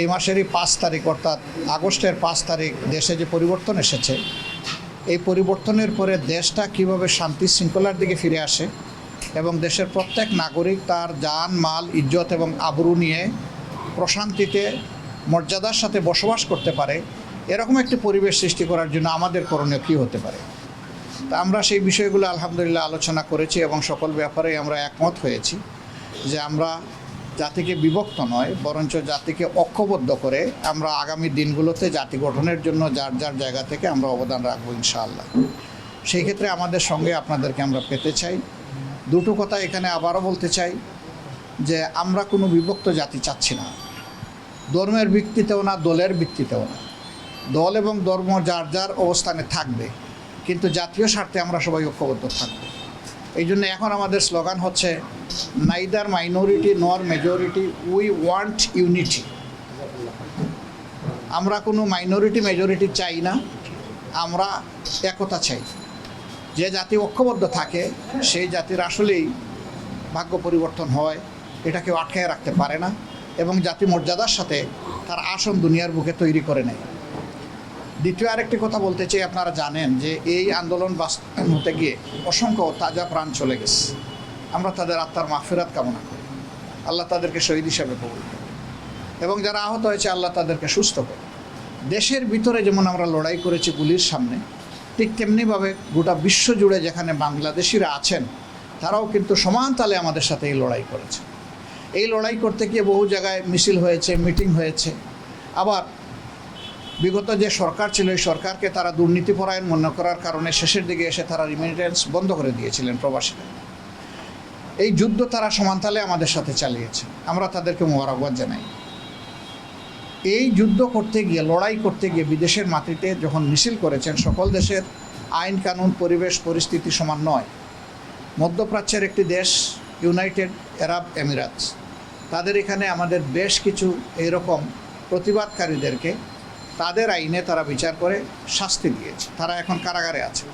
এই মাসেরই পাঁচ তারিখ, অর্থাৎ আগস্টের পাঁচ তারিখ দেশে যে পরিবর্তন এসেছে, এই পরিবর্তনের পরে দেশটা কীভাবে শান্তি শৃঙ্খলার দিকে ফিরে আসে এবং দেশের প্রত্যেক নাগরিক তার যান, মাল, ইজ্জত এবং আবরু নিয়ে প্রশান্তিতে, মর্যাদার সাথে বসবাস করতে পারে, এরকম একটি পরিবেশ সৃষ্টি করার জন্য আমাদের করণীয় কী হতে পারে? তা আমরা সেই বিষয়গুলো আলহামদুলিল্লাহ আলোচনা করেছি এবং সকল ব্যাপারে আমরা একমত হয়েছি যে আমরা জাতিকে বিভক্ত নয়, বরঞ্চ জাতিকে ঐক্যবদ্ধ করে আমরা আগামী দিনগুলোতে জাতি গঠনের জন্য যার যার জায়গা থেকে আমরা অবদান রাখব ইনশাআল্লাহ। সেই ক্ষেত্রে আমাদের সঙ্গে আপনাদেরকে আমরা পেতে চাই। দুটো কথা এখানে আবারও বলতে চাই, যে আমরা কোনো বিভক্ত জাতি চাচ্ছি না। ধর্মের ভিত্তিতেও না, দলের ভিত্তিতেও না। দল এবং ধর্ম যার যার অবস্থানে থাকবে, কিন্তু জাতীয় স্বার্থে আমরা সবাই ঐক্যবদ্ধ থাকব। এই জন্য এখন আমাদের স্লোগান হচ্ছে neither minority nor majority we want unity আমরা কোনো মাইনরিটি মেজরিটি চাই না, আমরা একতা চাই। যে জাতি ঐক্যবদ্ধ থাকে, সেই জাতির আসলেই ভাগ্য পরিবর্তন হয়, এটা কেউ আটকায় রাখতে পারে না, এবং জাতি মর্যাদার সাথে তার আসন দুনিয়ার বুকে তৈরি করে নেয়। দ্বিতীয় আরেকটি কথা বলতে চাই, আপনারা জানেন যে এই আন্দোলন বাস্তবায়ন হতে গিয়ে অসংখ্য তাজা প্রাণ চলে গেছে। আমরা তাদের আত্মার মাফেরাত কামনা করি। আল্লাহ তাদেরকে শহীদ হিসাবে কবুল করি এবং যারা আহত হয়েছে, আল্লাহ তাদেরকে সুস্থ করে দেশের ভিতরে যেমন আমরা লড়াই করেছি গুলির সামনে, ঠিক তেমনিভাবে গোটা বিশ্ব জুড়ে যেখানে বাংলাদেশিরা আছেন, তারাও কিন্তু সমান তালে আমাদের সাথে এই লড়াই করেছে। এই লড়াই করতে গিয়ে বহু জায়গায় মিছিল হয়েছে, মিটিং হয়েছে। আবার বিগত যে সরকার ছিল, এই সরকারকে তারা দুর্নীতিপরায়ণ মনে করার কারণে শেষের দিকে এসে তারা রিমিটেন্স বন্ধ করে দিয়েছিলেন প্রবাসীরা। এই যুদ্ধ তারা সমান্তালে আমাদের সাথে চালিয়েছে। আমরা তাদেরকে মোবারকবাদ জানাই। এই যুদ্ধ করতে গিয়ে, লড়াই করতে গিয়ে বিদেশের মাটিতে যখন মিছিল করেছেন, সকল দেশের আইন কানুন, পরিবেশ, পরিস্থিতি সমান নয়। মধ্যপ্রাচ্যের একটি দেশ ইউনাইটেড আরব এমিরাতস তাদের এখানে আমাদের বেশ কিছু এইরকম প্রতিবাদকারীদেরকে তাদের আইনে তারা বিচার করে শাস্তি দিয়েছে। তারা এখন কারাগারে আছে।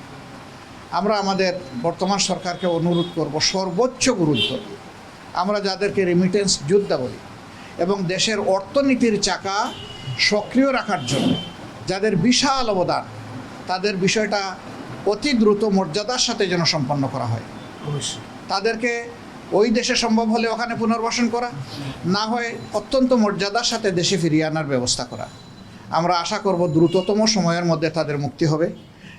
আমরা আমাদের বর্তমান সরকারকে অনুরোধ করব সর্বোচ্চ গুরুত্ব দিয়ে। আমরা যাদেরকে রেমিটেন্স যোদ্ধা বলি এবং দেশের অর্থনীতির চাকা সক্রিয় রাখার জন্য যাদের বিশাল অবদান তাদের বিষয়টা অতি দ্রুত মর্যাদার সাথে যেন সম্পন্ন করা হয়। তাদেরকে ওই দেশে সম্ভব হলে ওখানে পুনর্বাসন করা না হয় অত্যন্ত মর্যাদার সাথে দেশে ফিরিয়ে আনার ব্যবস্থা করা। আমরা আশা করব দ্রুততম সময়ের মধ্যে তাদের মুক্তি হবে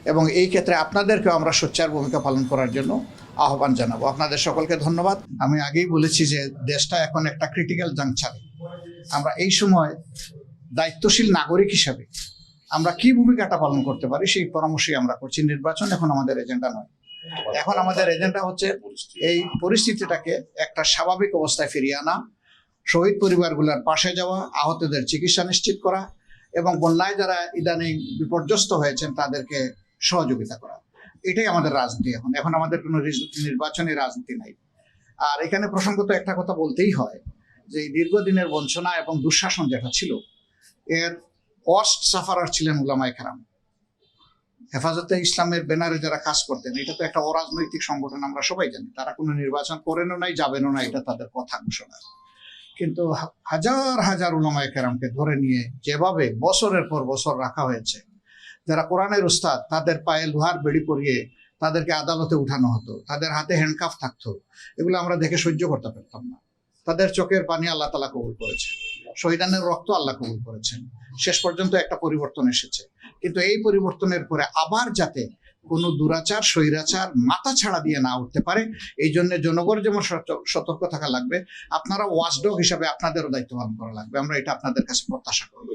এবং এই ক্ষেত্রে আপনাদেরকেও আমরা সোচ্চার ভূমিকা পালন করার জন্য আহ্বান জানাব। আপনাদের সকলকে ধন্যবাদ। আমি আগেই বলেছি যে দেশটা এখন একটা ক্রিটিক্যাল জাংচারে আমরা এই সময় দায়িত্বশীল নাগরিক হিসাবে আমরা কি ভূমিকাটা পালন করতে পারি সেই পরামর্শই আমরা করছি। নির্বাচন এখন আমাদের এজেন্ডা নয়। এখন আমাদের এজেন্ডা হচ্ছে এই পরিস্থিতিটাকে একটা স্বাভাবিক অবস্থায় ফিরিয়ে আনা, শহীদ পরিবারগুলোর পাশে যাওয়া, আহতদের চিকিৎসা নিশ্চিত করা এবং বন্যায় যারা ইদানিং বিপর্যস্ত হয়েছেন, তাদেরকে সহযোগিতা করা। এটাই আমাদের রাজনীতি এখন। এখন আমাদের কোনো নির্বাচনী রাজনীতি নাই। আর এখানে প্রসঙ্গত একটা কথা বলতেই হয় যে দীর্ঘদিনের বঞ্চনা এবং দুঃশাসন যেটা ছিল, এর কস্ট সাফারার ছিলেন উলামায়ে কেরাম। হেফাজতে ইসলামের ব্যানারে যারা কাজ করতেন, এটা তো একটা অরাজনৈতিক সংগঠন, আমরা সবাই জানি। তারা কোনো নির্বাচন করেনও নাই, যাবেনও না, এটা তাদের কথা ঘোষণা। কিন্তু হাজার হাজার উলামায়ে কেরামকে ধরে নিয়ে যেভাবে বছরের পর বছর রাখা হয়েছে, যারা কোরআনের উস্তাদ, তাদের পায়ে লোহার বেড়ি পরিয়ে তাদেরকে আদালতে উঠানো হতো, তাদের হাতে হ্যান্ডকাফ থাকতো, এগুলো আমরা দেখে সহ্য করতে পারতাম না। তাদের চোখের পানি আল্লাহ তালা কবুল করেছে শহীদানের রক্ত আল্লাহ কবুল করেছেন। শেষ পর্যন্ত একটা পরিবর্তন এসেছে। কিন্তু এই পরিবর্তনের পরে আবার যাতে কোনো দুরাচার, স্বৈরাচার মাথা ছাড়া দিয়ে না উঠতে পারে। এই জন্য জনগণ যেমন সত- সতর্ক থাকা লাগবে, আপনারা ওয়াচডগ হিসাবে আপনাদেরও দায়িত্ব পালন করা লাগবে। আমরা এটা আপনাদের কাছে প্রত্যাশা করব।